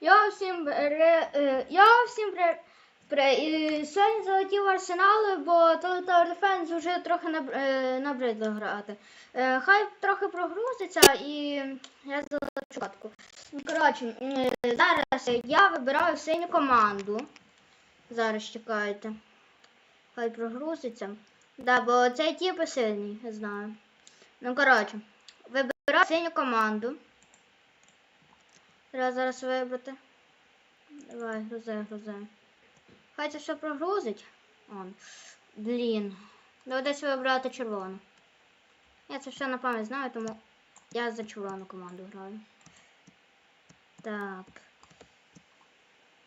Я всім е, я всім при, при, і сьогодні залетів арсенал, бо Tower Defense вже трохи е, набридло грати. Е, хай трохи прогрузиться і я залечу катку. Коротше, зараз я вибираю синю команду. Зараз чекайте. Хай прогрузиться. Да, бо цей тіп сильний, я знаю. Ну, коротше, вибираю синю команду. Треба зараз вибрати. Давай, грузи, грузи. Хай це все прогрузить. Он. Блін. Доведеться вибрати червону. Я це все на пам'ять знаю, тому я за червону команду граю. Так.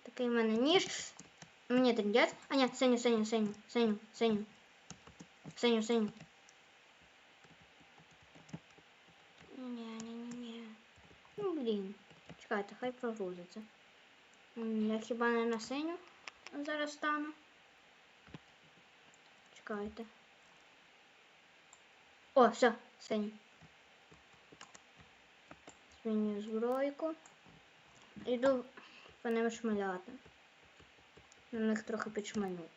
Такий в мене ніж. Мені трендець. А ні, синю, синю, синю, синю, синю. Синю, синю. Ні, ні, ні, ні. Ну, блін. Чекайте, хай прогрузиться. Я хіба не на синю зараз стану. Чекайте. О, все, синій. Змінюю збройку. Іду по ним шмаляти. На них трохи підшмалю.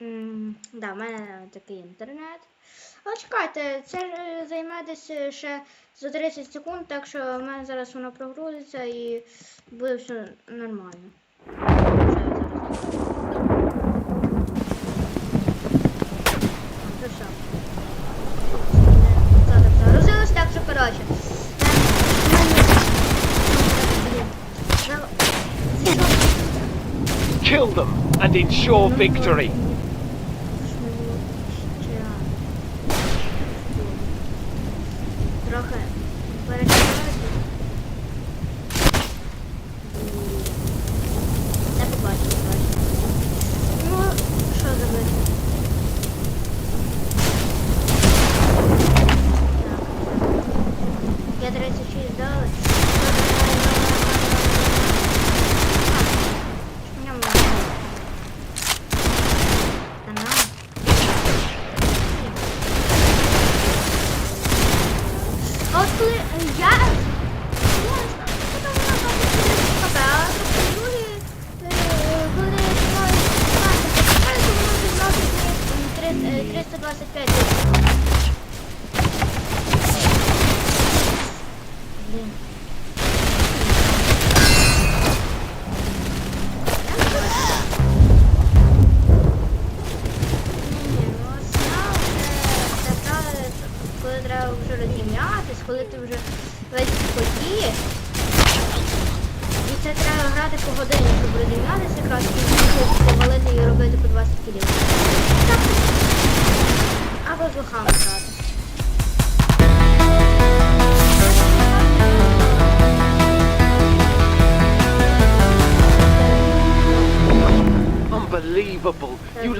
Да, в мене такий інтернет. Але чекайте, це е, займе десь ще за 30 секунд, так що в мене зараз воно прогрузиться і буде все нормально. Загрузилось, так що коротше. Kill them and ensure victory.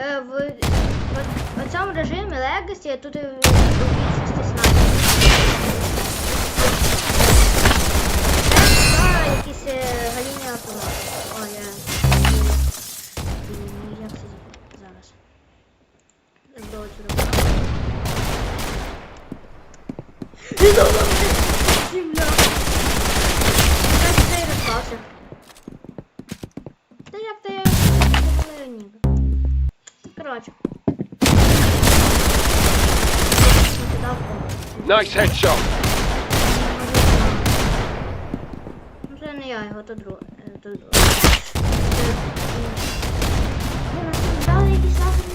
в, в, в цьому режимі Legacy тут і в більшості снайперів. Це якісь е, галімі автомати. О, я... Як зараз? Робити? Земля! Як розпався? Та як ніби прачку. Nice headshot. Ну це не я, його то друг. Е, то друг. Дали якісь лазерні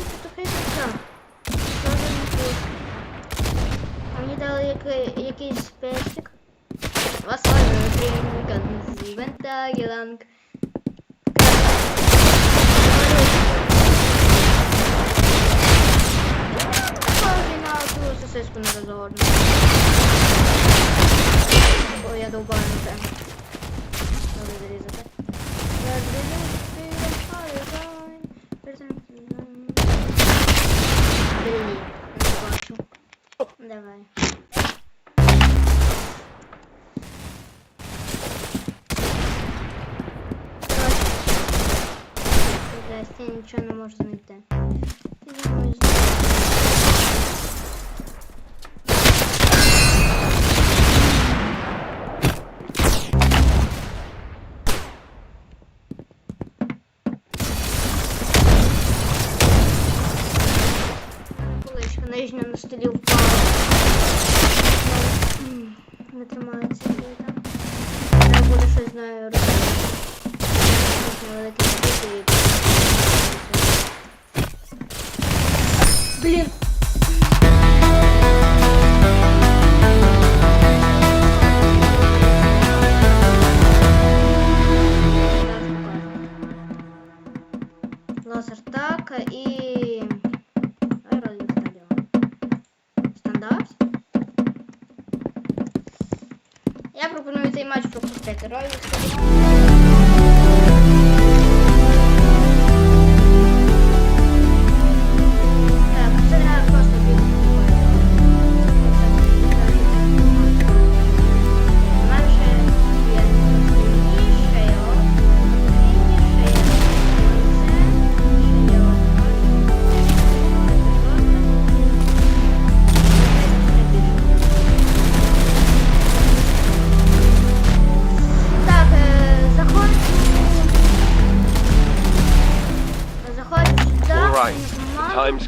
мені дали якийсь персик. Вас лазерний тренінг, звентарі ранг. jest bunları O ja dołbałem ten. Dobra, deli zatek. Dawaj. Teraz ja niczego nie można iść.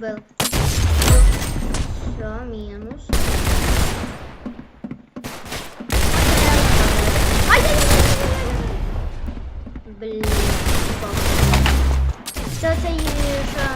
Só menos. Ai, ai, ai, ai, ai. Beleza. Só sair, só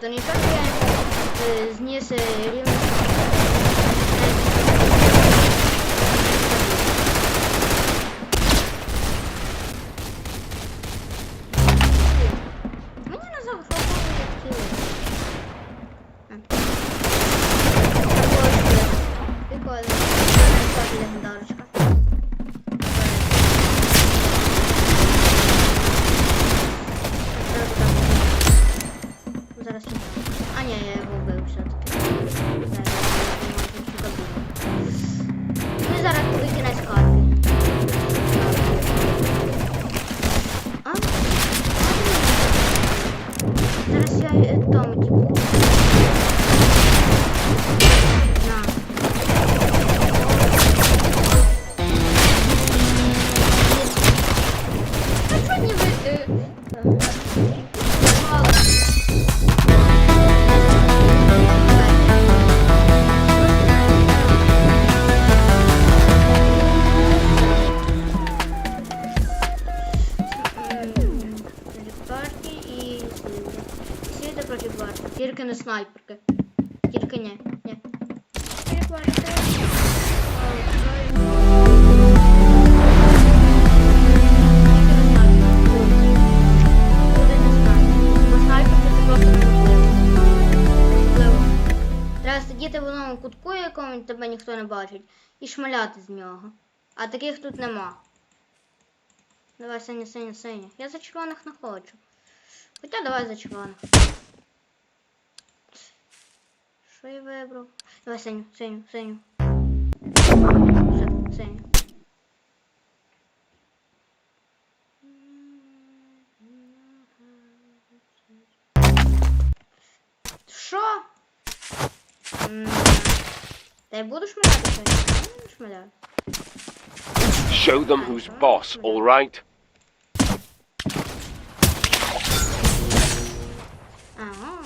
to nie tak jak y, z Niesy в кутку, якому тебе ніхто не бачить, і шмаляти з нього. А таких тут нема. Давай, синя, синя, синя. Я за червоних не хочу. Хоча давай за червоних. Що я вибрав? Давай синю, синю, синю. Все, синю. Що? М, Та я буду шмаляти сьогодні? Я буду шмаляти. Show them who's boss, all right? Ага.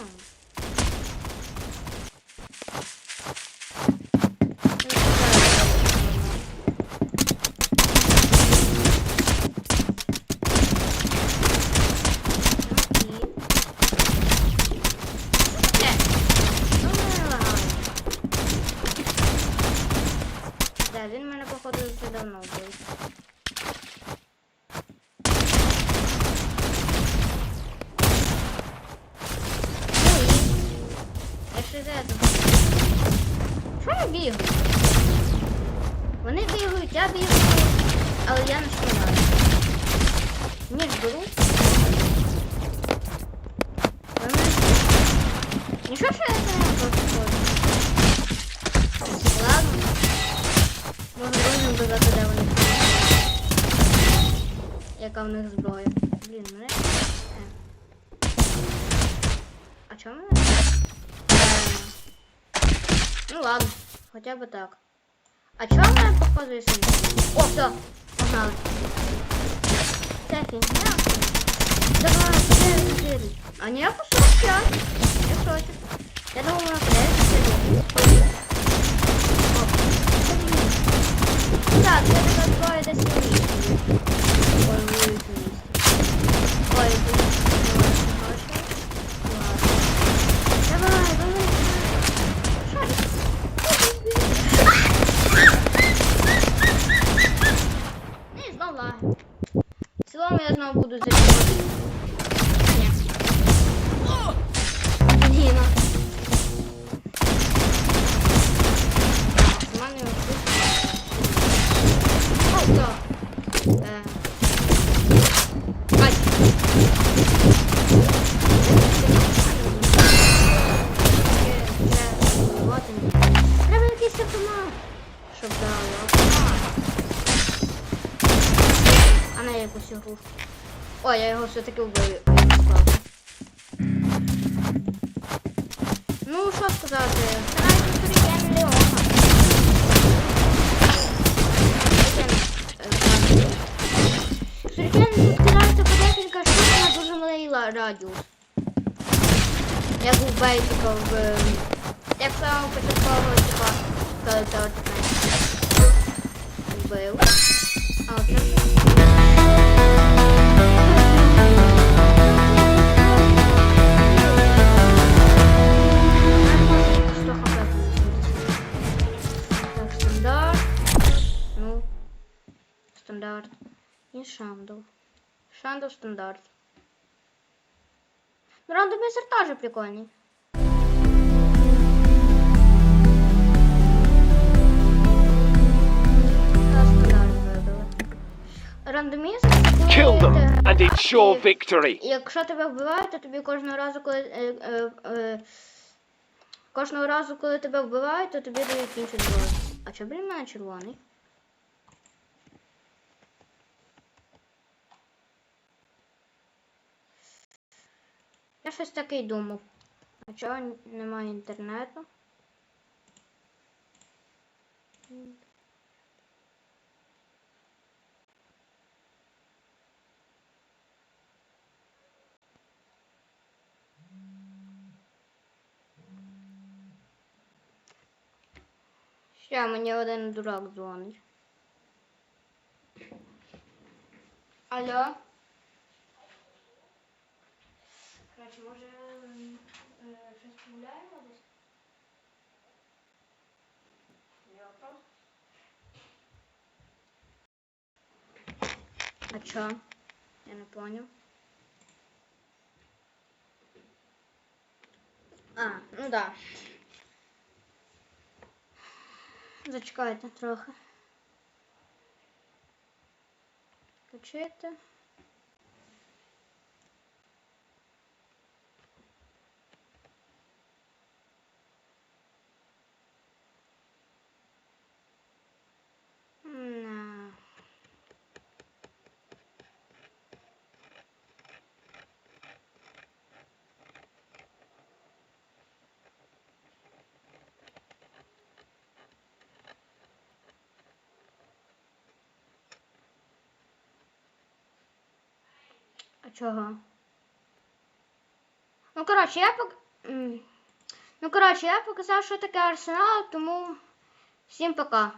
Да, він мене походу вже додати, де вони. Яка в них зброя. Блін, мене. Е. А чому мене? Е, Ну ладно, хоча б так. А чого мене показує сині? О, все, погнали. Це фігня. Давай, 4. А ні, я по 45. Я думаю, на 54. все-таки вбив. Класно. Ну, що сказати, старайтесь турікен Леона. Сюрікен кидається по декілька штук на дуже малий ла- радіус. Як у бейсика в... Як самого початкового типа, коли це отаке. Вбив. А оце... стандарт. І шандл. Шандл стандарт. Ну, рандомайзер теж прикольний. Рандомізм Kill them, and it's sure victory. Якщо тебе вбивають, то тобі кожного разу, коли е, е, е, кожного разу, коли тебе вбивають, то тобі дають інший зброю. А чого, блін, мене червоний? Я щось такий думав. А чого немає інтернету? Ще мені один дурак дзвонить. Алло? Чо? Я не понял. А, ну да. Зачекайте трохи. Включити. Чого? Ну, коротше, я пок... Ну, коротше, я показав, що таке арсенал, тому всім пока.